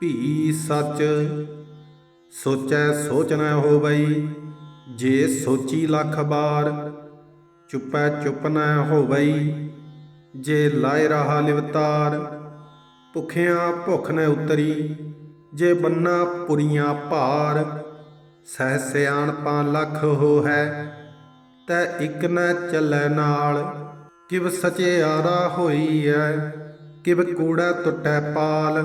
ਭੀ ਸੱਚ। ਸੋਚੈ ਸੋਚ ਨ ਹੋਵਈ, ਜੇ ਸੋਚੀ ਲੱਖ ਬਾਰ, ਚੁੱਪੈ ਚੁੱਪ ਨ ਹੋਵਈ, ਜੇ ਲਾਇ ਰਹਾ ਲਿਵਤਾਰ ਭੁਖਿਆਂ ਭੁਖ ਨ ਉਤਰੀ, ਜੇ ਬੰਨਾ ਪੁਰੀਆਂ ਭਾਰ, ਸਹਿ ਸਿਆਣਪਾਂ ਲੱਖ ਹੋ ਹੈ ਤੈ ਇਕ ਨ ਚੱਲੈ ਨਾਲ, ਕਿਵ ਸਚਿਆਰਾ ਹੋਈ ਐ, ਕਿਵ ਕੂੜਾ ਟੁੱਟੈ ਪਾਲ।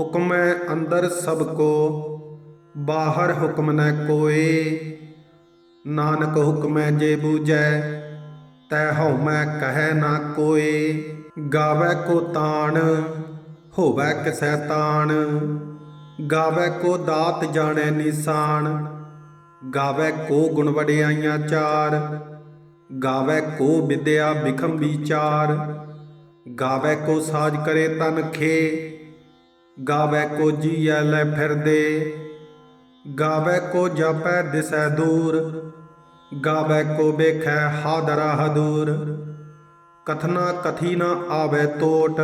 ਹੁਕਮ ਹੈ ਅੰਦਰ ਸਭ ਕੋ, ਬਾਹਰ ਹੁਕਮ ਨ ਕੋਏ। ਨਾਨਕ ਹੁਕਮੈ ਜੇ ਬੂਝੈ, ਤੈ ਹਉ ਮੈਂ ਕਹੈ ਨਾ ਕੋਏ। ਗਾਵੇ ਕੋ ਤਾਣ, ਹੋਵੇ ਕਿਸੈ ਤਾਣ। ਗਾਵੇ ਕੋ ਦਾਤ ਜਾਣੈ ਨਿਸ਼ਾਨ। ਗਾਵੇ ਕੋ ਗੁਣ ਵਡਿਆਈਆਂ ਚਾਰ। ਗਾਵੇ ਕੋ ਵਿਦਿਆ ਬਿਖਮ ਵਿਚਾਰ। ਗਾਵੇ ਕੋ ਸਾਜ ਕਰੇ ਤਨ ਖੇ। ਗਾਵੇ ਕੋ ਜੀਐ ਲੈ ਫਿਰਦੇ, ਗਾਵੇ ਕੋ ਜਾਪੈ ਦਿਸੈ ਦੂਰ, ਗਾਵੇ ਕੋ ਵੇਖੈ ਹਾਦਰਾ ਹਦੂਰ। ਕਥਨਾ ਕਥੀ ਨਾ ਆਵੇ ਤੋਟ,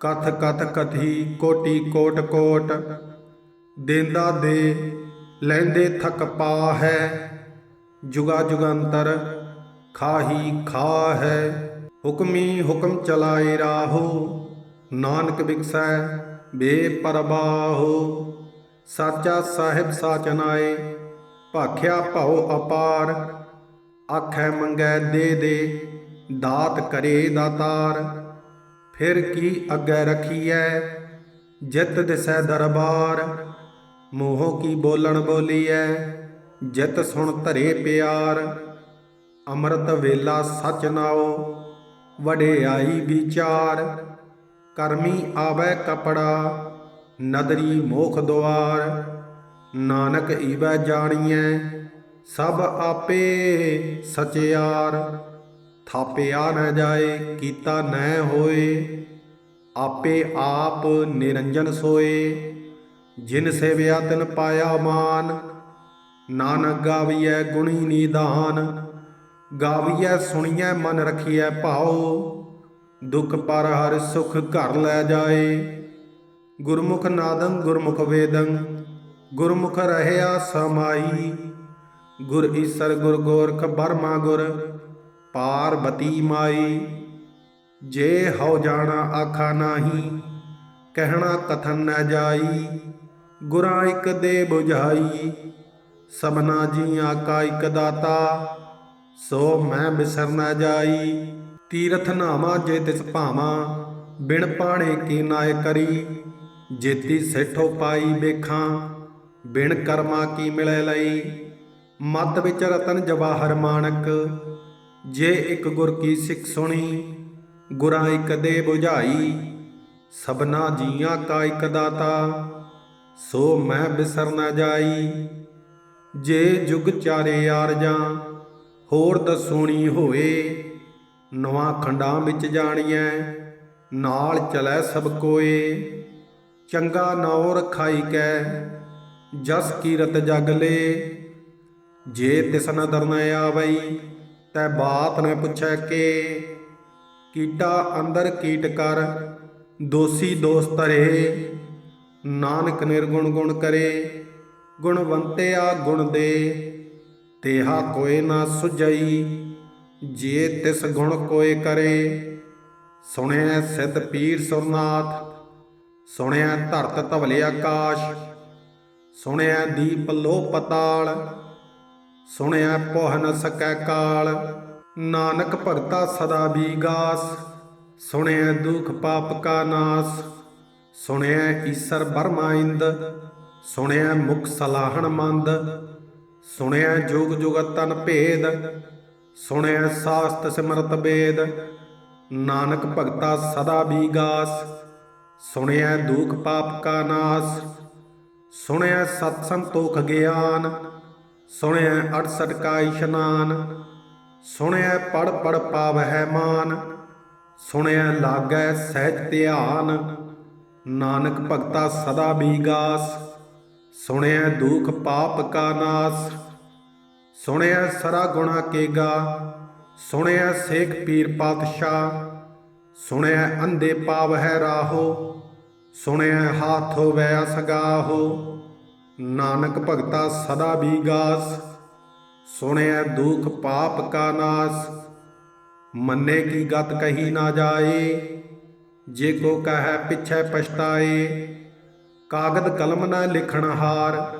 ਕਥ ਕਥ ਕਥੀ ਕੋਟੀ ਕੋਟ ਕੋਟ। ਦੇਂਦਾ ਦੇ ਲੈਂਦੇ ਥਕ ਪਾ ਹੈ ਜੁਗਾ ਜੁਗੰਤਰ ਖਾਹੀ ਖਾ ਹੈ ਹੁਕਮੀ ਹੁਕਮ ਚਲਾਏ ਰਾਹੋ, ਨਾਨਕ ਬਿਕਸੈ ਬੇਪਰਵਾਹੋ ਸਾਚਾ ਸਾਹਿਬ ਸਾਚਨਾਏ ਭਾਖਿਆ ਭਉ ਅਪਾਰ। ਆਖੈ ਮੰਗੈ ਦੇ ਦੇ, ਦਾਤ ਕਰੇ ਦਾਤਾਰ ਫਿਰ ਕੀ ਅੱਗੇ ਰਖੀਐ, ਜਿਤ ਦਿਸੈ ਦਰਬਾਰ। ਮੋਹ ਕੀ ਬੋਲਣ ਬੋਲੀਐ, ਜਿਤ ਸੁਣ ਧਰੇ ਪਿਆਰ। ਅੰਮ੍ਰਿਤ ਵੇਲਾ ਸਚ ਨਾਓ ਵਡਿਆਈ ਵਿਚਾਰ। ਕਰਮੀ ਆਵੈ ਕਪੜਾ, ਨਦਰੀ ਮੋਖ ਦੁਆਰ, ਨਾਨਕ ਈਵੈ ਜਾਣੀਐ, ਸਭ ਆਪੇ ਸਚਿਆਰ। ਥਾਪਿਆ ਨ ਜਾਏ, ਕੀਤਾ ਨ ਹੋਏ, ਆਪੇ ਆਪ ਨਿਰੰਜਨ ਸੋਏ। ਜਿਨ ਸੇਵਿਆ ਤਿਨ ਪਾਇਆ ਮਾਨ, ਨਾਨਕ ਗਾਵੀਐ ਗੁਣੀ ਨੀਦਾਨ। ਗਾਵੀਐ ਸੁਣੀਐ ਮਨ ਰਖੀਐ ਭਾਉ ਦੁਖ ਪਰ ਹਰ ਸੁਖ ਘਰ ਲੈ ਜਾਏ। ਗੁਰਮੁਖ ਨਾਦੰ, ਗੁਰਮੁਖ ਵੇਦੰ, ਗੁਰਮੁਖ ਰਹਿਆ ਸਮਾਈ। ਗੁਰ ਈਸਰ, ਗੁਰ ਗੋਰਖ, ਬਰਮਾ ਗੁਰ ਪਾਰਬਤੀ ਮਾਈ। ਜੇ ਹਉ ਜਾਣਾ, ਆਖਾ ਨਾਹੀ, ਕਹਿਣਾ ਕਥਨ ਨਾ ਜਾਈ। ਗੁਰਾਂ ਇਕ ਦੇ 부ਝਾਈ ਸਭਨਾ ਜੀਆਂ ਕਾ ਇਕ ਦਾਤਾ, ਸੋ ਮੈਂ ਬਿਸਰ ਨਾ ਜਾਈ। ਤੀਰਥ ਨਾਮਾ ਜੇ ਤਿਸ ਭਾਵਾਂ, ਬਿਨ ਪਾਣੇ ਕੀ ਨਾਇ ਕਰੀ। ਜੇਤੀ ਸੇਠੋ ਪਾਈ ਵੇਖਾਂ, ਬਿਨ ਕਰਮਾ ਕੀ ਮਿਲੇ ਲਈ। ਮਤ ਵਿੱਚ ਰਤਨ ਜਵਾਹਰ ਮਾਨਕ ਜੇ ਇੱਕ ਗੁਰ ਕੀ ਸਿੱਖ ਸੁਣੀ, ਗੁਰਾਂ ਇੱਕ ਦੇ 부ਝਾਈ ਸਭਨਾ ਜੀਆਂ ਕਾ ਇੱਕ ਦਾਤਾ, ਸੋ ਮੈਂ ਬਿਸਰ ਨਾ ਜਾਈ। ਜੇ ਜੁਗ ਚਾਰੇ ਆਰਜਾਂ, ਹੋਰ ਦਸੂਣੀ ਹੋਏ ਨਵਾਂ ਖੰਡਾਂ ਵਿੱਚ ਜਾਣੀਐ, ਨਾਲ ਚਲੈ ਸਭ ਕੋਏ। ਚੰਗਾ ਨਾਉ ਰਖਾਈ ਕੈ, ਜਸ ਕੀਰਤ ਜਗ ਲੇ। ਜੇ ਤਿਸ ਨ ਦਰਨ ਆਵਈ, ਤੈ ਬਾਤ ਨ ਪੁੱਛੈ ਕੇ। ਕੀਟਾ ਅੰਦਰ ਕੀਟ ਕਰ, ਦੋਸੀ ਦੋਸਤ ਰਹੇ। ਨਾਨਕ ਨਿਰਗੁਣ ਗੁਣ ਕਰੇ, ਗੁਣਵੰਤਿਆ ਗੁਣ ਦੇ। ਤੇਹਾ ਕੋਏ ਨਾ ਸੁਜਈ ਜੇ ਤਿਸ ਗੁਣ ਕੋਏ ਕਰੇ ਸੁਣਿਆ ਸਿੱਧ ਪੀਰ ਸੁਰਨਾਥ ਸੁਣਿਆ ਧਰਤ ਧਵਲੇ ਆਕਾਸ਼ ਸੁਣਿਆ ਦੀਪ ਲੋ ਪਤਾਲ ਸੁਣਿਆ ਪੋਹ ਨ ਸਕੈ ਕਾਲ, ਨਾਨਕ ਭਗਤਾ ਸਦਾ ਬੀਗਾਸ ਸੁਣਿਆ ਦੁਖ ਪਾਪ ਕਾ ਨਾਸ ਸੁਣਿਆ ਈਸਰ ਬਰਮਾ ਇੰਦ ਸੁਣਿਆ ਮੁਖ ਸਲਾਹਣ ਮੰਦ ਸੁਣਿਆ ਜੁਗ ਜੁਗਤ ਤਨ ਭੇਦ ਸੁਣਿਆ ਸਾਸਤ ਸਿਮਰਤ ਵੇਦ ਨਾਨਕ ਭਗਤਾ ਸਦਾ ਬੀਗਾਸ ਸੁਣਿਆ ਦੁਖ ਪਾਪ ਕਾ ਨਾਸ, ਸੁਣਿਆ ਸਤ ਸੰਤੋਖ ਗਿਆਨ, ਸੁਣਿਆ 68 ਕਾ ਇਸ਼ਨਾਨ, ਸੁਣਿਆ ਪੜ ਪੜ ਪਾਵਹਿ ਮਾਨ, ਸੁਣਿਆ ਲਾਗੈ ਸਹਿਜ ਧਿਆਨ, ਨਾਨਕ ਭਗਤਾ ਸਦਾ ਬੀਗਾਸ ਸੁਣਿਆ ਦੁਖ ਪਾਪ ਕਾ ਨਾਸ ਸੁਣਿਆ ਸਰਾ ਗੁਣਾ ਕੇਗਾ, ਸੁਣਿਆ ਸੇਖ ਪੀਰ ਪਾਤਸ਼ਾਹ, ਸੁਣਿਆ ਅੰਦੇ ਪਾਵ ਹੈ ਰਾਹੋ, ਸੁਣਿਆ ਹਾਥ ਹੋਵੈ ਅਸਗਾਹੋ, ਨਾਨਕ ਭਗਤਾ ਸਦਾ ਬੀਗਾਸ ਸੁਣਿਆ ਦੁਖ ਪਾਪ ਕਾ ਨਾਸ, ਮੰਨੇ ਕੀ ਗਤ ਕਹੀ ਨਾ ਜਾਏ, ਜੇ ਕੋ ਕਹੈ ਪਿਛੈ ਪਛਤਾਏ, ਕਾਗਦ ਕਲਮ ਨਾ ਲਿਖਣ ਹਾਰ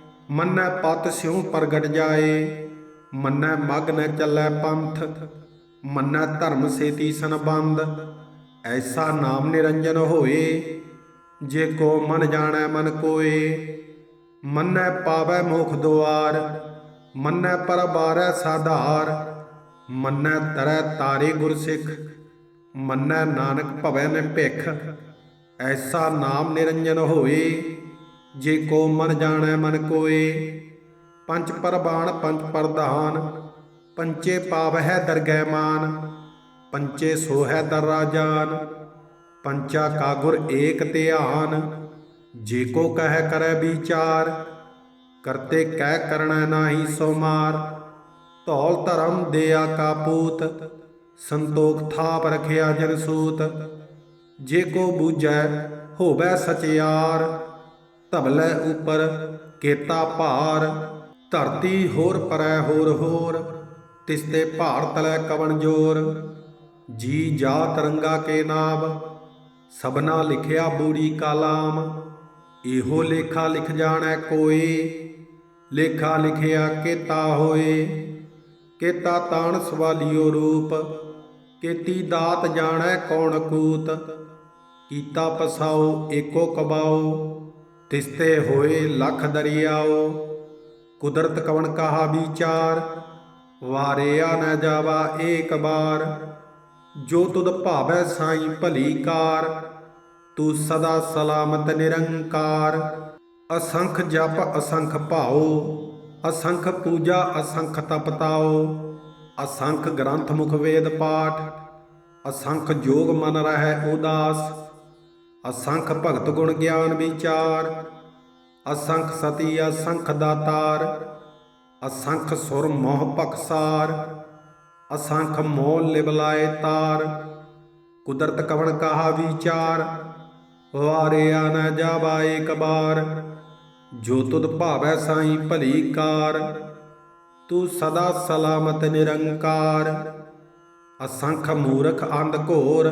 ਮੰਨੈ ਪਤ ਸਿਉ ਪ੍ਰਗਟ ਜਾਏ, ਮੰਨੈ ਮਗ ਨ ਚੱਲੈ ਪੰਥ, ਮੰਨੈ ਧਰਮ ਸੇਤੀ ਸੰਬੰਧ, ਐਸਾ ਨਾਮ ਨਿਰੰਜਨ ਹੋਏ, ਜੇ ਕੋ ਮਨ ਜਾਣੈ ਮਨ ਕੋਏ। ਮੰਨੈ ਪਾਵੈ ਮੁਖ ਦੁਆਰ, ਮੰਨੈ ਪਰਬਾਰੈ ਸਾਧਾਰ, ਮੰਨੈ ਤਰੈ ਤਾਰੇ ਗੁਰਸਿੱਖ ਮੰਨੈ ਨਾਨਕ ਭਵੈ ਨੇ ਭਿਖ ਐਸਾ ਨਾਮ ਨਿਰੰਜਨ ਹੋਏ। ਜੇ ਕੋ ਮਨ ਜਾਣੈ ਮਨ ਕੋਏ, ਪੰਜ ਪਰਬਾਣ ਪੰਜ ਪਰਧਾਨ ਪੰਚੇ ਪਾਵਹਿ ਦਰਗਹਿ ਮਾਨ ਪੰਚੇ ਸੋਹੈ ਦਰ ਰਾਜਾਨ, ਪੰਚਾ ਕਾ ਗੁਰ ਏਕ ਧਿਆਨ, ਜੇ ਕੋ ਕਹਿ ਕਰੈ ਵਿਚਾਰ, ਕਰਤੇ ਕਹਿ ਕਰਣਾ ਨਾਹੀ ਸੋ ਮਾਰ। ਧੌਲ ਧਰਮ ਦਿਆ ਕਾ ਪੂਤ, ਸੰਤੋਖ ਥਾਪ ਰਖਿਆ ਜਨ ਸੂਤ, ਜੇ ਕੋ ਬੂਝੈ ਹੋਵੈ ਸਚਿਆਰ ਧਬਲੇ ਉਪਰ ਕੇਤਾ ਭਾਰ, ਧਰਤੀ ਹੋਰ ਪਰੈ ਹੋਰ ਹੋਰ, ਤਿਸਤੇ ਭਾਰ ਤਲੈ ਕਵਣ ਜੋਰ, ਜੀ ਜਾ ਤਰੰਗਾ ਕੇ ਨਾਮ ਸਬਨਾ ਲਿਖਿਆ ਬੂਰੀ ਕਾਲਾਮ, ਇਹੋ ਲੇਖਾ ਲਿਖ ਜਾਣੈ ਕੋਈ ਲੇਖਾ ਲਿਖਿਆ ਕੇਤਾ ਹੋਏ, ਕੇਤਾ ਤਾਣ ਸਵਾਲਿਓ ਰੂਪ, ਕੇਤੀ ਦਾਤ ਜਾਣੈ ਕੌਣ ਕੂਤ, ਕੀਤਾ ਪਸਾਓ ਏਕੋ ਕਬਾਓ ਤਿਸਤੇ ਹੋਏ ਲਖ ਦਰਿਆਓ, ਕੁਦਰਤ ਕਵਣ ਕਹਾ ਵਿਚਾਰ? ਵਾਰਿਆ ਨ ਜਾਵਾ ਏਕ ਬਾਰ, ਜੋ ਤੁਧ ਭਾਵੈ ਸਾਈ ਭਲੀ ਕਾਰ, ਤੂੰ ਸਦਾ ਸਲਾਮਤ ਨਿਰੰਕਾਰ। ਅਸੰਖ ਜਪ, ਅਸੰਖ ਭਾਉ, ਅਸੰਖ ਪੂਜਾ, ਅਸੰਖ ਤਪਤਾਓ ਅਸੰਖ ਗ੍ਰੰਥ ਮੁਖ ਵੇਦ ਪਾਠ, ਅਸੰਖ ਜੋਗ ਮਨ ਰਹਿ ਉਦਾਸ। ਅਸੰਖ ਭਗਤ ਗੁਣ ਗਿਆਨ ਵਿਚਾਰ, ਅਸੰਖ ਸਤੀ ਅਸੰਖ ਦਾਤਾਰ, ਅਸੰਖ ਸੁਰ ਮੋਹ ਪਖਸਾਰ ਅਸੰਖ ਮੋਲ ਲਿਬਲਾਏ ਤਾਰ। ਕੁਦਰਤ ਕਵਣ ਕਹਾ ਵਿਚਾਰ, ਵਾਰਿਆ ਨ ਜਾਵਾ ਏਕ ਬਾਰ। ਜੋ ਤੁਧ ਭਾਵੈ ਸਾਈ ਭਲੀ ਕਾਰ, ਤੂੰ ਸਦਾ ਸਲਾਮਤ ਨਿਰੰਕਾਰ। ਅਸੰਖ ਮੂਰਖ ਅੰਧ ਘੋਰ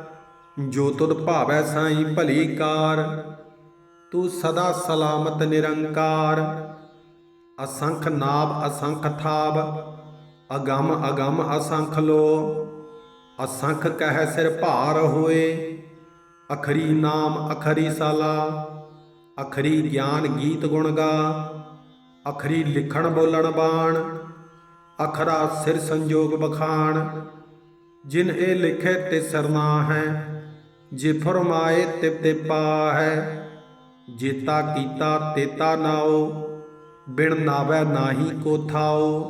ਜੋ ਤੁਧ ਭਾਵੈ ਸਾਈ ਭਲੀ ਕਾਰ, ਤੂੰ ਸਦਾ ਸਲਾਮਤ ਨਿਰੰਕਾਰ। ਅਸੰਖ ਨਾਭ, ਅਸੰਖ ਥਾਬ ਅਗੰਮ ਅਗੰਮ ਅਸੰਖ ਲੋ। ਅਸੰਖ ਕਹਿ ਸਿਰ ਭਾਰ ਹੋਏ, ਅਖਰੀ ਨਾਮ, ਅਖਰੀ ਸਾਲਾ। ਅਖਰੀ ਗਿਆਨ ਗੀਤ ਗੁਣ ਗਾ, ਅਖਰੀ ਲਿਖਣ ਬੋਲਣ ਬਾਣ, ਅਖਰਾ ਸਿਰ ਸੰਜੋਗ ਬਖਾਣ। ਜਿਨ ਇਹ ਲਿਖੇ ਤੇ ਸਰਨਾ ਹੈ ਜੇ ਫਰਮਾਏ ਤਿਵ ਤੇ ਪਾ ਹੈ ਜੇਤਾ ਕੀਤਾ ਤੇਤਾ ਨਾਓ, ਬਿਨ ਨਾਵੈ ਨਾਹੀ ਕੋ ਥਾਓ।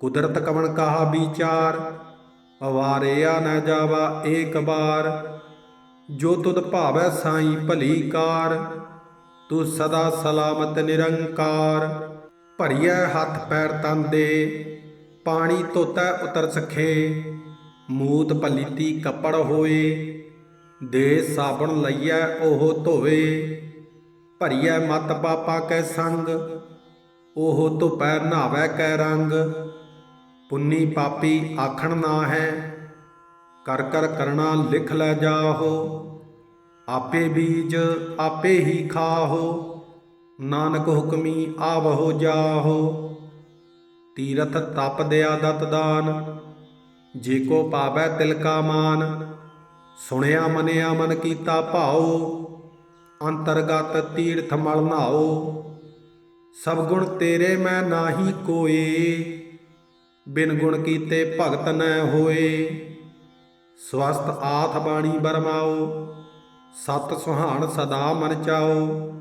ਕੁਦਰਤ ਕਵਣ ਕਹਾ ਵਿਚਾਰ, ਅਵਾਰਿਆ ਨ ਜਾਵਾ ਏਕ ਬਾਰ। ਜੋ ਤੁਧ ਭਾਵੈ ਸਾਈ ਭਲੀ ਕਾਰ, ਤੂੰ ਸਦਾ ਸਲਾਮਤ ਨਿਰੰਕਾਰ। ਭਰੀਐ ਹੱਥ ਪੈਰ ਤਨ ਦੇ, ਪਾਣੀ ਧੋਤੈ ਉਤਰ ਸਖੇ। ਮੂਤ ਭਲੀਤੀ ਕੱਪੜ ਹੋਏ ਦੇ ਸਾਬਣ ਲਈਐ ਉਹ ਧੋਵੇ, ਭਰੀਐ ਮਤ ਪਾਪਾ ਕੈ ਸੰਗ, ਉਹ ਧੁਪੈ ਨਹਾਵੈ ਕੈ ਰੰਗ। ਪੁੰਨੀ ਪਾਪੀ ਆਖਣ ਨਾ ਹੈ, ਕਰ ਕਰ ਕਰਣਾ ਲਿਖ ਲੈ ਜਾਹੋ। ਆਪੇ ਬੀਜ ਆਪੇ ਹੀ ਖਾਹੋ, ਨਾਨਕ ਹੁਕਮੀ ਆਵਹੋ ਜਾਹੋ। ਤੀਰਥ ਤਪ ਦਿਆ ਦਤ ਦਾਨ, ਜੇ ਕੋ ਪਾਵੈ ਤਿਲ ਕਾ ਮਾਨ। ਸੁਣਿਆ ਮਨਿਆ ਮਨ ਕੀਤਾ ਭਾਉ, ਅੰਤਰਗਤ ਤੀਰਥ ਮਲ ਨਾਓ ਸਭ ਗੁਣ ਤੇਰੇ ਮੈਂ ਨਾਹੀ ਕੋਏ, ਬਿਨ ਗੁਣ ਕੀਤੇ ਭਗਤ ਨ ਹੋਏ। ਸਵਸਤ ਆਥ ਬਾਣੀ ਬਰਮਾਓ ਸਤ ਸੁਹਾਣ ਸਦਾ ਮਨ ਚਾਓ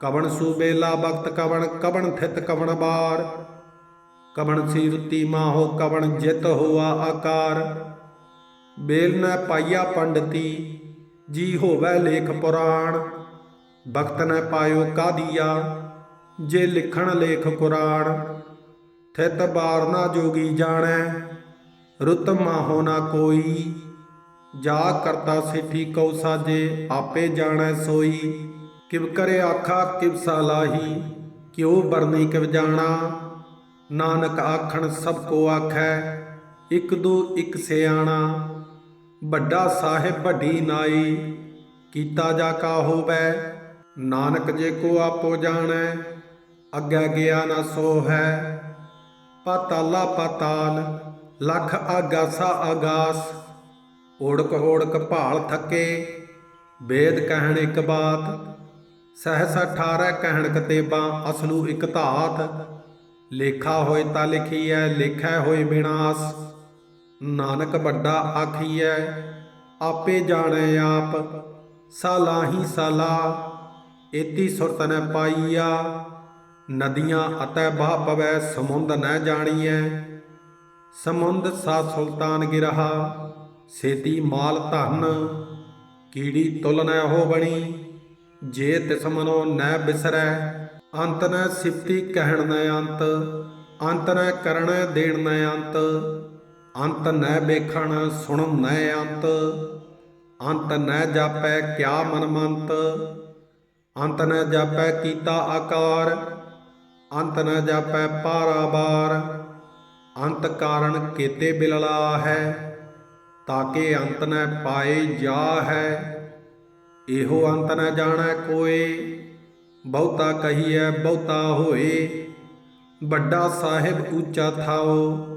ਕਵਣ ਸੂਬੇਲਾ ਬਖਤ ਕਵਣ ਕਵਣ ਥਿਤ, ਕਵਣ ਬਾਰ। ਕਵਣ ਸੀਰਤੀ ਮਾਹੋ, ਕਵਣ ਜਿਤ ਹੋਆ ਆਕਾਰ। ਬੇਲ ਨ ਪਾਈਆ ਪੰਡਤੀ, ਜੀ ਹੋਵੇ ਲੇਖ ਪੁਰਾਣ। ਬਖਤ ਨ ਪਾਇਓ ਕਾਦੀਆ, ਜੇ ਲਿਖਣ ਲੇਖ ਕੁਰਾਨ ਥਿਤ ਬਾਰ ਨਾ ਜੋਗੀ ਜਾਣੈ, ਰੁਤ ਮਾਹੋ ਨਾ ਕੋਈ। ਜਾ ਕਰਤਾ ਸੇਠੀ ਕਉ ਸਾਜੇ ਆਪੇ ਜਾਣੈ ਸੋਈ। ਕਿਵ ਕਰੇ ਆਖਾ, ਕਿਵ ਸਾਲਾਹੀ ਕਿਉ ਬਰਨੀ ਕਿਵ ਜਾਣਾ। ਨਾਨਕ ਆਖਣ ਸਭ ਕੋ ਆਖੈ, ਇਕ ਦੋ ਇਕ ਸਿਆਣਾ। ਵੱਡਾ ਸਾਹਿਬ ਵੱਡੀ ਨਾਈ, ਕੀਤਾ ਜਾ ਕਾ ਹੋਵੈ, ਨਾਨਕ ਜੇ ਕੋ ਆਪੋ ਜਾਣੈ, ਅੱਗੇ ਗਿਆ ਨਾ ਸੋ ਹੈ ਪਾਤਾਲਾ ਪਾਤਾਲ, ਲਖ ਆਗਾਸਾ ਆਗਾਸ ਓੜਕ ਓੜਕ ਭਾਲ ਥੱਕੇ, ਵੇਦ ਕਹਿਣ ਇੱਕ ਬਾਤ, ਸਹਸ 18 ਕਹਿਣ ਕਤੇਬਾਂ ਅਸਲੂ ਇੱਕ ਧਾਤ। ਲੇਖਾ ਹੋਏ ਤਾਂ ਹੈ ਲਿਖੈ ਹੋਏ ਬਿਨਾਸ। ਨਾਨਕ ਵੱਡਾ ਆਖੀਐ, ਆਪੇ ਜਾਣੈ ਆਪ ਸਾਲਾਹੀ ਸਾਲਾ, ਏਤੀ ਸੁਰਤ ਨ ਪਾਈਆ, ਨਦੀਆਂ ਅਤੈ ਬਾਹ ਪਵੈ, ਸਮੁੰਦ ਨੈ ਜਾਣੀਐ। ਸਮੁੰਦ ਸਾ ਸੁਲਤਾਨ ਗਿਰਹਾ, ਸੇਤੀ ਮਾਲ ਧਨ, ਕੀੜੀ ਤੁਲ ਨ ਹੋ ਬਣੀ ਜੇ ਤਿਸ ਮਨੋ ਨ ਬਿਸਰੈ, ਅੰਤ ਨ ਸਿਫਤੀ ਕਹਿਣ ਨ ਅੰਤ ਅੰਤ ਨ ਕਰਣ ਦੇਣ ਨ ਅੰਤ। ਅੰਤ ਨ ਵੇਖਣ ਸੁਣਨ ਨ ਅੰਤ ਅੰਤ ਨ ਜਾਪੈ ਕਿਆ ਮਨ ਮੰਤ, ਅੰਤ ਨ ਜਾਪੈ ਕੀਤਾ ਆਕਾਰ, ਅੰਤ ਨ ਜਾਪੈ ਪਾਰਾਬਾਰ ਅੰਤ ਕਾਰਨ ਕੀਤੇ ਬਿਲਲਾ ਹੈ, ਤਾਕੇ ਅੰਤ ਨ ਪਾਏ ਜਾ ਹੈ, ਇਹੋ ਅੰਤ ਨ ਜਾਣੈ ਕੋਏ, ਬਹੁਤਾ ਕਹੀਐ ਬਹੁਤਾ ਹੋਏ, ਵੱਡਾ ਸਾਹਿਬ ਉੱਚਾ ਥਾਓ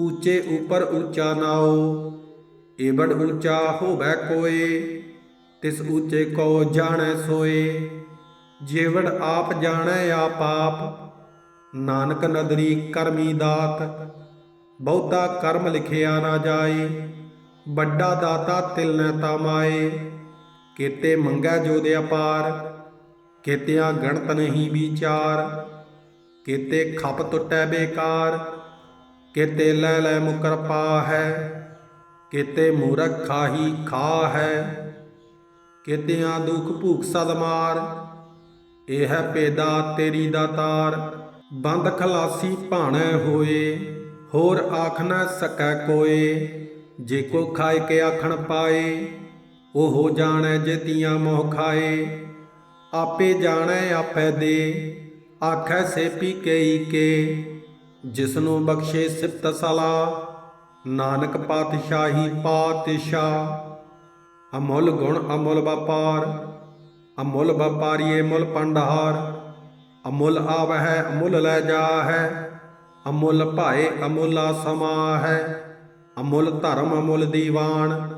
ਉੱਚੇ ਉਪਰ ਉੱਚਾ ਨਾਓ ਏਵੜ ਉੱਚਾ ਹੋਵੇ ਕੋਏ, ਤਿਸ ਉੱਚੇ ਕੋ ਜਾਣੈ ਸੋਏ। ਜੇਵੜ ਆਪ ਜਾਣੈ ਆਪ ਨਾਨਕ ਨਦਰੀ ਕਰਮੀ ਦਾਤ, ਬਹੁਤਾ ਕਰਮ ਲਿਖਿਆ ਨਾ ਜਾਏ, ਵੱਡਾ ਦਾਤਾ ਤਿਲ ਨ ਤਮਾਏ ਕੀਤੇ ਮੰਗੈ ਜੋ ਦੇ ਅਪਾਰ, ਕੀਤਿਆਂ ਗਣਤ ਨਹੀਂ ਵਿਚਾਰ, ਕੀਤੇ ਖੱਪ ਟੁੱਟੈ ਬੇਕਾਰ ਕਿਤੇ ਲੈ ਲੈ ਮੁਕਰ ਪਾ ਹੈ ਕਿਤੇ ਮੂਰਖ ਖਾਹੀ ਖਾ ਹੈ ਕੀਤਿਆਂ ਦੁਖ ਭੂਖ ਸਦ ਮਾਰ, ਇਹ ਹੈ ਪੇਦਾ ਤੇਰੀ ਦਾਤਾਰ ਬੰਦ ਖਲਾਸੀ ਭਾਣੈ ਹੋਏ, ਹੋਰ ਆਖ ਨਾ ਸਕੈ ਕੋਏ, ਜੇ ਕੋ ਖਾਏ ਕੇ ਆਖਣ ਪਾਏ, ਉਹ ਜਾਣੈ ਜੇ ਤੀਆਂ ਮੋਹ ਖਾਏ, ਆਪੇ ਜਾਣੈ ਆਪੇ ਦੇ, ਆਖੈ ਸੇ ਪੀ ਕਈ ਕੇ ਜਿਸਨੂੰ ਬਖਸ਼ੇ ਸਿਫਤ ਸਲਾ, ਨਾਨਕ ਪਾਤਸ਼ਾਹੀ ਪਾਤਸ਼ਾਹ। ਅਮੁੱਲ ਗੁਣ ਅਮੁੱਲ ਵਪਾਰ, ਅਮੁੱਲ ਵਪਾਰੀਏ ਮੁੱਲ ਪੰਡਹਾਰ ਅਮੁੱਲ ਆਵਹਿ, ਅਮੁੱਲ ਲੈ ਜਾਹੈ, ਅਮੁੱਲ ਭਾਏ ਅਮੁੱਲਾ ਸਮਾ ਹੈ ਅਮੁੱਲ ਧਰਮ ਅਮੁੱਲ ਦੀਵਾਨ,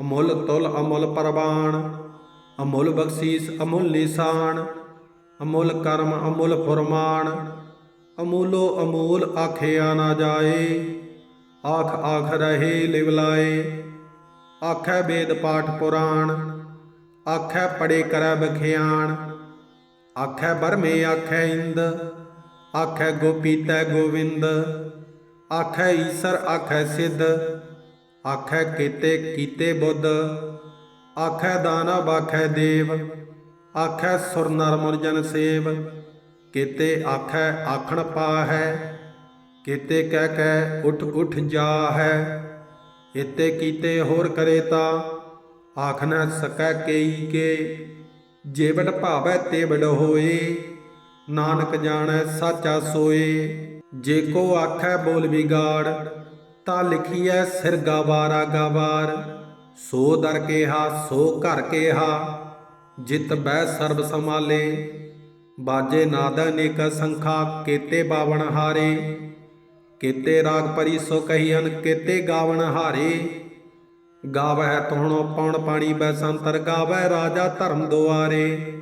ਅਮੁੱਲ ਤੁਲ ਅਮੁੱਲ ਪਰਵਾਨ। ਅਮੁੱਲ ਬਖਸ਼ੀਸ ਅਮੁੱਲ ਨਿਸ਼ਾਨ, ਅਮੁੱਲ ਕਰਮ ਅਮੁੱਲ ਫੁਰਮਾਨ। ਅਮੂਲੋ ਅਮੂਲ ਆਖਿਆ ਨਾ ਜਾਏ। ਆਖ ਆਖ ਰਹੇ ਲਿਵਲਾਏ ਆਖੈ ਵੇਦ ਪਾਠ ਪੁਰਾਣ। ਆਖੈ ਪੜੇ ਕਰੈ ਬਖਿਆਣ। ਆਖੈ ਬਰਮੇ ਆਖੈ ਇੰਦ। ਆਖੈ ਗੋਪੀਤੈ ਗੋਵਿੰਦ। ਆਖੈ ਈਸਰ ਆਖੈ ਸਿੱਧ। ਆਖੈ ਕੀਤੇ ਕੀਤੇ ਬੁੱਧ। ਆਖੈ ਦਾਨਵ ਆਖੈ ਦੇਵ। ਆਖੈ ਸੁਰ ਨਰ ਮੁਰ ਜਨ ਸੇਵ। ਕੀਤੇ ਆਖੈ, ਆਖਣ ਪਾਹੈ, ਕੀਤੇ ਕਹਿ ਕਹਿ ਉਠ ਉਠ ਜਾਹੈ ਇਤੇ ਕੀਤੇ ਹੋਰ ਕਰੇ ਤਾ ਆਖ ਨ ਸਕੈ ਕੇਈ ਕੇ ਜੇਵੜ ਭਾਵੈ ਤੇਵੜ ਹੋਏ, ਨਾਨਕ ਜਾਣੈ ਸਾਚਾ ਸੋਏ। ਜੇ ਕੋ ਆਖੈ ਬੋਲ ਵਿਗਾੜ, ਤਾਂ ਲਿਖੀਐ ਸਿਰ ਗਵਾਰਾ ਗਵਾਰ, ਸੋ ਦਰ ਕੇਹਾ, ਸੋ ਘਰ ਕੇਹਾ, ਜਿਤ ਬੈ ਸਰਬ ਸਮਾਲੇ ਬਾਜੇ ਨਾਦ ਅਨੇਕ ਸੰਖਾ, ਕੇਤੇ ਬਾਵਣ ਹਾਰੇ। ਕੀਤੇ ਰਾਗ ਪਰੀ ਸੋ ਕਹੀਨ ਕੀਤੇ ਗਾਵਣ ਹਾਰੇ। ਗਾਵਹਿ ਤੋਣੋ ਪੌਣ ਪਾਣੀ ਬੈ ਸੰਤਰ, ਗਾਵਹਿ ਰਾਜਾ ਧਰਮ ਦੁਆਰੇ।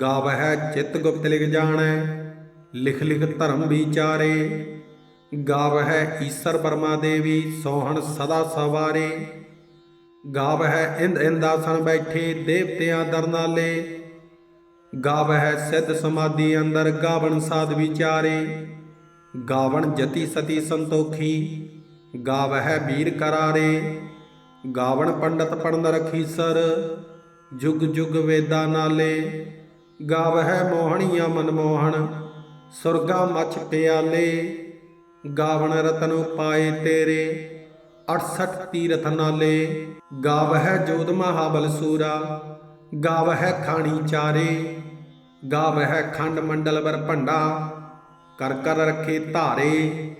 ਗਾਵਹਿ ਚਿਤ ਗੁਪਤ ਲਿਖ ਜਾਣੈ, ਲਿਖ ਲਿਖ ਧਰਮ ਵਿਚਾਰੇ। ਗਾਵਹਿ ਈਸਰ ਬਰਮਾ ਦੇਵੀ, ਸੋਹਣ ਸਦਾ ਸਵਾਰੇ। ਗਾਵਹਿ ਇੰਦ ਇੰਦਾਸਨ ਬੈਠੇ, ਦੇਵਤਿਆਂ ਦਰਨਾਲੇ। ਗਾਵਹਿ ਸਿੱਧ ਸਮਾਧੀ ਅੰਦਰ ਗਾਵਣ ਸਾਧ ਵਿਚਾਰੇ। ਗਾਵਣ ਜਤੀ ਸਤੀ ਸੰਤੋਖੀ, ਗਾਵਹਿ ਵੀਰ ਕਰਾਰੇ। ਗਾਵਣ ਪੰਡਤ ਪੜਨ ਰਖੀਸਰ ਜੁਗ ਜੁਗ ਵੇਦਾ ਨਾਲੇ। ਗਾਵਹਿ ਮੋਹਣੀਆਂ ਮਨਮੋਹਣ ਸੁਰਗਾ ਮਛ ਪਿਆਲੇ। ਗਾਵਣ ਰਤਨ ਪਾਏ ਤੇਰੇ 68 ਤੀਰਥ ਨਾਲੇ। ਗਾਵਹਿ ਜੋਧ ਮਹਾਬਲ ਸੂਰਾ ਗਾਵਹਿ ਖਾਣੀ ਚਾਰੇ, ਗਾਵਹਿ ਖੰਡ ਮੰਡਲ ਵਰ ਭੰਡਾ, ਕਰ ਕਰ ਰਖੇ ਧਾਰੇ,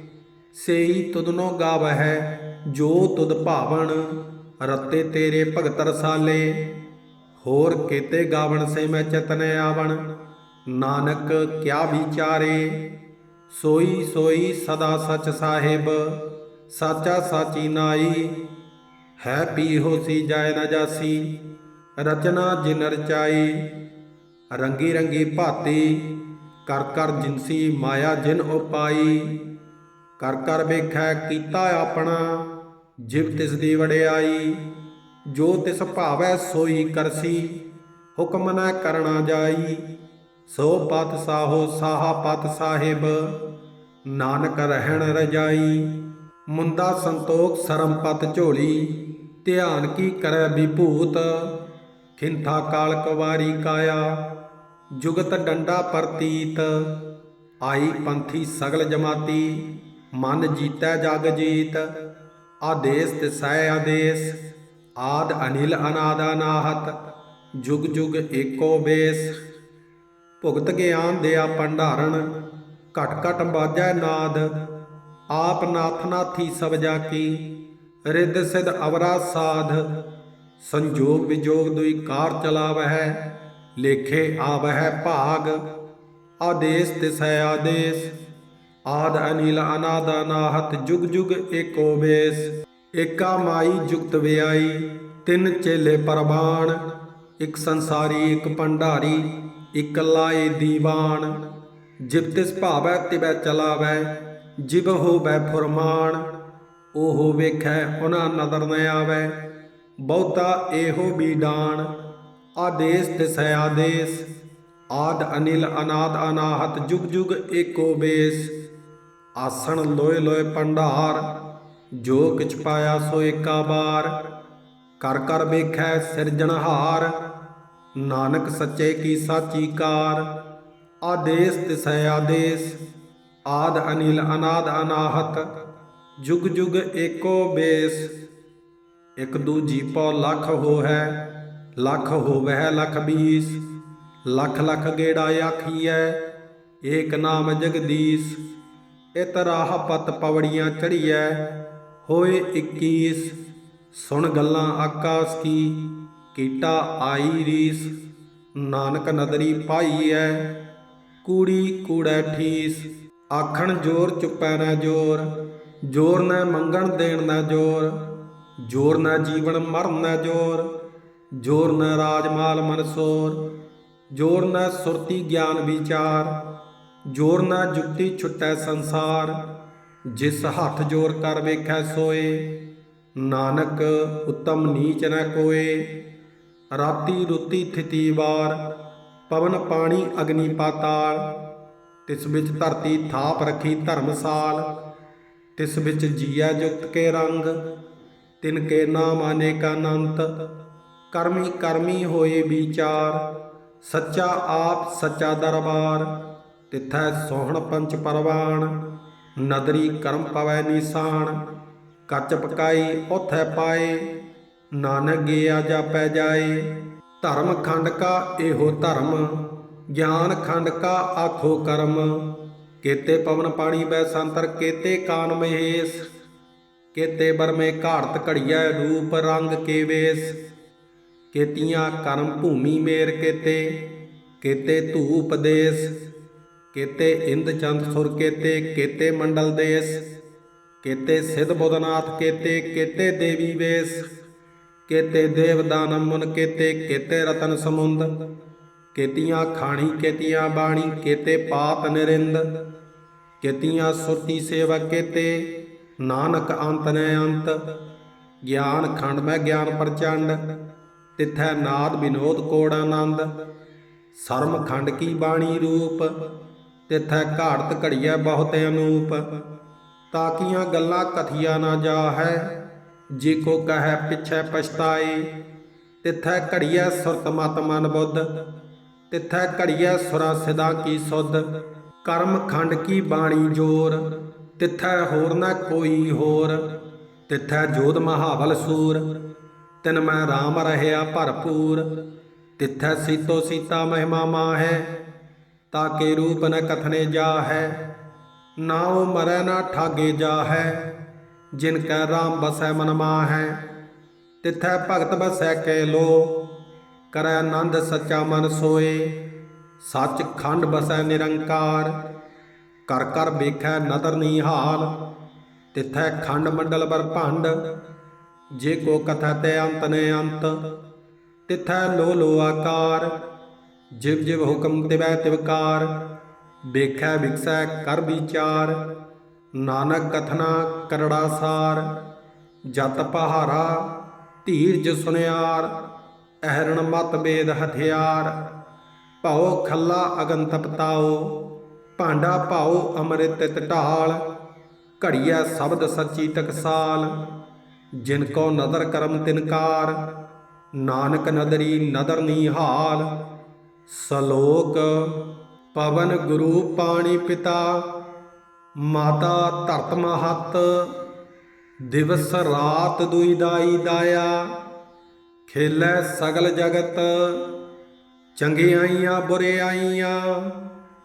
ਸੇਈ ਤੁਧਨੋ ਗਾਵਹਿ, ਜੋ ਤੁਦ ਭਾਵਣ ਰਤੇ ਤੇਰੇ ਭਗਤ ਰਸਾਲੇ, ਹੋਰ ਕੀਤੇ ਗਾਵਣ ਸੇ ਮੈਂ ਚਤਨ ਆਵਣ, ਨਾਨਕ ਕਿਆ ਵਿਚਾਰੇ, ਸੋਈ ਸੋਈ ਸਦਾ ਸਚ ਸਾਹਿਬ, ਸਾਚਾ ਸਾਚੀ ਨਾਈ, ਹੈ ਪੀ ਹੋਸੀ ਜਾਇ ਨਾ ਜਾਸੀ ਰਚਨਾ ਜਿਨ ਰਚਾਈ ਰੰਗੀ ਰੰਗੀ ਭਾਤੀ, ਕਰ ਕਰ ਜਿਨਸੀ ਮਾਇਆ ਜਿਨ ਉਪਾਈ ਕਰ ਕਰ ਵੇਖੈ ਕੀਤਾ ਆਪਣਾ, ਜਿਵ ਤਿਸ ਦੀ ਵਡਿਆਈ। ਜੋ ਤਿਸ ਭਾਵੈ ਸੋਈ ਕਰਸੀ, ਹੁਕਮ ਨਾ ਕਰਣਾ ਜਾਈ। ਸੋ ਪਤ ਸਾਹੋ ਸਾਹਾ ਪਤ ਸਾਹਿਬ, ਨਾਨਕ ਰਹਿਣ ਰਜਾਈ। ਮੁੰਦਾ ਸੰਤੋਖ ਸਰਮ ਪਤ ਝੋਲੀ, ਧਿਆਨ ਕੀ ਕਰੈ ਵਿਭੂਤ। ਖਿੰਥਾ ਕਾਲ ਕਵਾਰੀ ਕਾਇਆ, ਜੁਗਤ ਡੰਡਾ ਪ੍ਰਤੀਤ, ਆਈ ਪੰਥੀ ਸਗਲ ਜਮਾਤੀ, ਮਨ ਜੀਤੈ ਜਗ ਜੀਤ, ਆਦੇਸ ਤਿਸੈ ਆਦੇਸ, ਆਦ ਅਨਿਲ ਅਨਾਦ ਅਨਾਹਤ ਜੁਗ ਜੁਗ ਏਕੋ ਬੇਸ। ਭੁਗਤ ਗਿਆਨ ਦਿਆ ਭੰਡਾਰਨ ਘਟ ਘਟ ਬਾਜੈ ਨਾਦ, ਆਪ ਨਾਥ ਨਾਥੀ ਸਭ ਜਾ ਕੀ ਰਿੱਧ ਸਿਧ ਅਵਰਾ ਸਾਧ ਸੰਜੋਗ ਵਿਜੋਗ ਦੁਈ ਕਾਰ ਚਲਾਵਹਿ, ਲੇਖੇ ਆਵਹਿ ਭਾਗ, ਆਦੇਸ ਤਿਸੈ ਆਦੇਸ, ਆਦ ਅਨਿਲ ਅਨਾਦ ਅਨਾਹਤ ਜੁਗ ਜੁਗ ਏਕੋ ਬੇਸ ਏਕਾ ਮਾਈ ਜੁਗਤ ਵਿਆਈ, ਤਿੰਨ ਚੇਲੇ ਪਰਬਾਨ ਇੱਕ ਸੰਸਾਰੀ, ਇੱਕ ਭੰਡਾਰੀ, ਇੱਕ ਲਾਏ ਦੀਵਾਨ, ਜਿਬ ਤਿਸ ਭਾਵੈ ਤਿਬੈ ਚਲਾਵੈ, ਜਿਬ ਹੋਵੈ ਫੁਰਮਾਨ, ਉਹ ਵੇਖੈ ਉਹਨਾਂ ਨਦਰ ਨ ਆਵੈ। ਬਹੁਤਾ ਇਹੋ ਬੀਡਾਨ, ਆਦੇਸ ਤਿਸੈ ਆਦੇਸ ਆਦ ਅਨਿਲ ਅਨਾਦ ਅਨਾਹਤ, ਜੁਗ ਜੁਗ ਏਕੋ ਬੇਸ। ਆਸਣ ਲੋਏ ਲੋਏ ਭੰਡਾਰ, ਜੋ ਕਿਛ ਪਾਇਆ ਸੋ ਏਕਾ ਬਾਰ। ਕਰ ਕਰ ਵੇਖੈ ਸਿਰਜਣਹਾਰ ਨਾਨਕ ਸੱਚੇ ਕੀ ਸਾਚੀ ਕਾਰ। ਆਦੇਸ ਤਿਸੈ ਆਦੇਸ ਆਦ ਅਨਿਲ ਅਨਾਦ ਅਨਾਹਤ, ਜੁਗ ਜੁਗ ਏਕੋ ਬੇਸ। ਇਕ ਦੂਜੀ ਪਉ ਲੱਖ ਹੋ ਹੈ ਲੱਖ ਹੋਵੈ ਲੱਖ ਬੀਸ, ਲੱਖ ਲੱਖ ਗੇੜਾ ਆਖੀਐ, ਏਕ ਨਾਮ ਜਗਦੀਸ਼, ਇਤ ਰਾਹ ਪਤ ਪਵੜੀਆਂ ਚੜੀਐ, ਹੋਏ 21 ਸੁਣ ਗੱਲਾਂ ਆਕਾਸ ਕੀ, ਕੀਟਾ ਆਈ ਰੀਸ, ਨਾਨਕ ਨਦਰੀ ਪਾਈਐ, ਕੂੜੀ ਕੂੜੈ ਠੀਸ, ਆਖਣ ਜੋਰ ਚੁੱਪੈ ਨਾ ਜੋਰ ਜੋਰ ਨਾ ਮੰਗਣ ਦੇਣ ਨਾ ਜੋਰ ਜੋਰ ਨਾ ਜੀਵਨ ਮਰਨ ਨਾ ਜੋਰ ਜੋਰ ਨਾ ਰਾਜ ਮਾਲ ਮਨਸੋਰ ਜੋਰ ਨਾ ਸੁਰਤੀ ਗਿਆਨ ਵਿਚਾਰ, ਜੋਰ ਨਾ ਜੁਗਤੀ ਛੁਟੈ ਸੰਸਾਰ, ਜਿਸ ਹੱਥ ਜੋਰ ਕਰ ਵੇਖੈ ਸੋਏ, ਨਾਨਕ ਉਤਮ ਨੀਚ ਨਾ ਕੋਏ, ਰਾਤੀ ਰੁੱਤੀ ਥਿਤੀ ਵਾਰ, ਪਵਨ ਪਾਣੀ ਅਗਨੀ ਪਾਤਾਲ, ਤਿਸ ਵਿੱਚ ਧਰਤੀ ਥਾਪ ਰੱਖੀ ਧਰਮਸਾਲ, ਤਿਸ ਵਿੱਚ ਜੀਆ ਜੁਗਤ ਕੇ ਰੰਗ ਤਿਨ ਕੇ ਨਾਮ ਅਨੇਕ ਕਰਮੀ ਕਰਮੀ ਹੋਏ ਵਿਚਾਰ, ਸੱਚਾ ਆਪ ਸੱਚਾ ਦਰਬਾਰ, ਤਿਥੈ ਸੋਹਣ ਪੰਚ ਪਰਵਾਨ ਨਦਰੀ ਕਰਮ ਪਵੈ ਨਿਸ਼ਾਨ, ਕੱਚ ਪਕਾਈ ਉਥੈ ਪਾਏ, ਨਾਨਕ ਗਿਆ ਜਾਪੈ ਜਾਏ। ਧਰਮ ਖੰਡ ਕਾ ਇਹੋ ਧਰਮ, ਗਿਆਨ ਖੰਡ ਕਾ ਆਖੋ ਕਰਮ, ਕੇਤੇ ਪਵਨ ਪਾਣੀ ਬੈ ਸੰਤਰ, ਕੇਤੇ ਕਾਨ ਮਹੇਸ਼। ਕੇਤੇ ਬਰਮੇ ਘਾੜਤ ਘੜੀਐ ਰੂਪ ਰੰਗ ਕੇ ਵੇਸ। ਕੇਤੀਆਂ ਕਰਮ ਭੂਮੀ ਮੇਰ ਕੇਤੇ ਕੇਤੇ ਧੂਪ ਦੇਸ। ਕੇਤੇ ਇੰਦ ਚੰਦ ਸੁਰ ਕੇਤੇ ਕੇਤੇ ਮੰਡਲ ਦੇਸ। ਕੇਤੇ ਸਿਧ ਬੁਧਨਾਥ ਕੇਤੇ ਕੇਤੇ ਦੇਵੀ ਵੇਸ। ਕੇਤੇ ਦੇਵ ਦਾਨਮ ਮੁਨ ਕੇਤੇ ਕੇਤੇ ਰਤਨ ਸਮੁੰਦ। ਕੇਤੀਆਂ ਖਾਣੀ, ਕੇਤੀਆਂ ਬਾਣੀ, ਕੇਤੇ ਪਾਤ ਨਿਰਿੰਦ। ਕੇਤੀਆਂ ਸੁਰਤੀ ਸੇਵਾ ਕੇਤੇ ਨਾਨਕ ਅੰਤ ਨੈ ਅੰਤ, ਗਿਆਨ ਖੰਡ ਮੈਂ ਗਿਆਨ ਪ੍ਰਚੰਡ, ਤਿਥੈ ਨਾਦ ਵਿਨੋਦ ਕੋੜ ਆਨੰਦ। ਸਰਮ ਖੰਡ ਕੀ ਬਾਣੀ ਰੂਪ, ਤਿਥੈ ਘਾੜਤ ਘੜੀਐ ਬਹੁਤ ਅਨੂਪ। ਤਾਕੀਆਂ ਗੱਲਾਂ ਕਥੀਆ ਨਾ ਜਾਹੈ, ਜੇ ਕੋ ਕਹੈ ਪਿਛੈ ਪਛਤਾਏ। ਤਿਥੈ ਘੜੀਐ ਸੁਰਤ ਮਤ ਮਨ ਬੁੱਧ, ਤਿਥੈ ਘੜੀਐ ਸੁਰਾ ਸਿਦਾ ਕੀ ਸੁਧ। ਕਰਮ ਖੰਡ ਕੀ ਬਾਣੀ ਜੋਰ ਤਿਥੈ ਹੋਰ ਨਾ ਕੋਈ ਹੋਰ, ਤਿਥੈ ਜੋਧ ਮਹਾਬਲ ਸੂਰ, ਤਿਨ ਮੈਂ RAM ਰਹਿਆ ਭਰਪੂਰ, ਤਿਥੈ ਸੀਤੋ ਸੀਤਾ ਮਹਿਮਾ ਮਾਹੈ, ਤਾਕੇ ਰੂਪ ਨ ਕਥਨੇ ਜਾਹੈ ਨਾ ਉਹ ਮਰੈ ਨਾ ਠਾਗੇ ਜਾਹੈ, ਜਿਨ ਕੈ RAM ਬਸੈ ਮਨ ਮਾਹੈ, ਤਿਥੈ ਭਗਤ ਬਸੈ ਕੈ ਲੋ, ਕਰੈ ਆਨੰਦ ਸੱਚਾ ਮਨ ਸੋਏ, ਸੱਚ ਖੰਡ ਬਸੈ ਨਿਰੰਕਾਰ ਕਰ ਕਰ ਵੇਖੈ ਨਦਰ ਨੀਹਾਲ ਤਿਥੈ ਖੰਡ ਮੰਡਲ ਬਰ ਭੰਡ, ਜੇ ਕੋ ਕਥਾ ਤੇ ਅੰਤ ਨੇ ਅੰਤ। ਤਿਥੈ ਲੋ ਲੋ ਆਕਾਰ, ਜਿਵ ਜਿਵ ਹੁਕਮ ਤਿਵੈ ਤਿਵਕਾਰ ਵੇਖੈ ਵਿਕਸੈ ਕਰ ਵਿਚਾਰ, ਨਾਨਕ ਕਥਨਾ ਕਰੜਾ ਸਾਰ। ਜਤ ਪਹਾਰਾ ਧੀਰਜ ਸੁਨਿਆਰ, ਅਹਰਣ ਮਤ ਬੇਦ ਹਥਿਆਰ। ਭਉ ਖੱਲਾ ਅਗਨ ਤਪਤਾਓ ਭਾਂਡਾ ਭਾਉ ਅੰਮ੍ਰਿਤ ਤਿਤ ਢਾਲ ਘੜੀਐ ਸ਼ਬਦ ਸੱਚੀ ਤਕਸਾਲ ਜਿਨ ਕੋ ਨਦਰ ਕਰਮ ਤਿਨਕਾਰ ਨਾਨਕ ਨਦਰੀ ਨਦਰ ਨਿਹਾਲ। ਸਲੋਕ, ਪਵਨ ਗੁਰੂ ਪਾਣੀ ਪਿਤਾ, ਮਾਤਾ ਧਰਤ ਮਹਤ। ਦਿਵਸ ਰਾਤ ਦੁਈ ਦਾਈ ਦਾਇਆ, ਖੇਲੇ ਸਗਲ ਜਗਤ। ਚੰਗਿਆਈਆਂ ਬੁਰਿਆਈਆਂ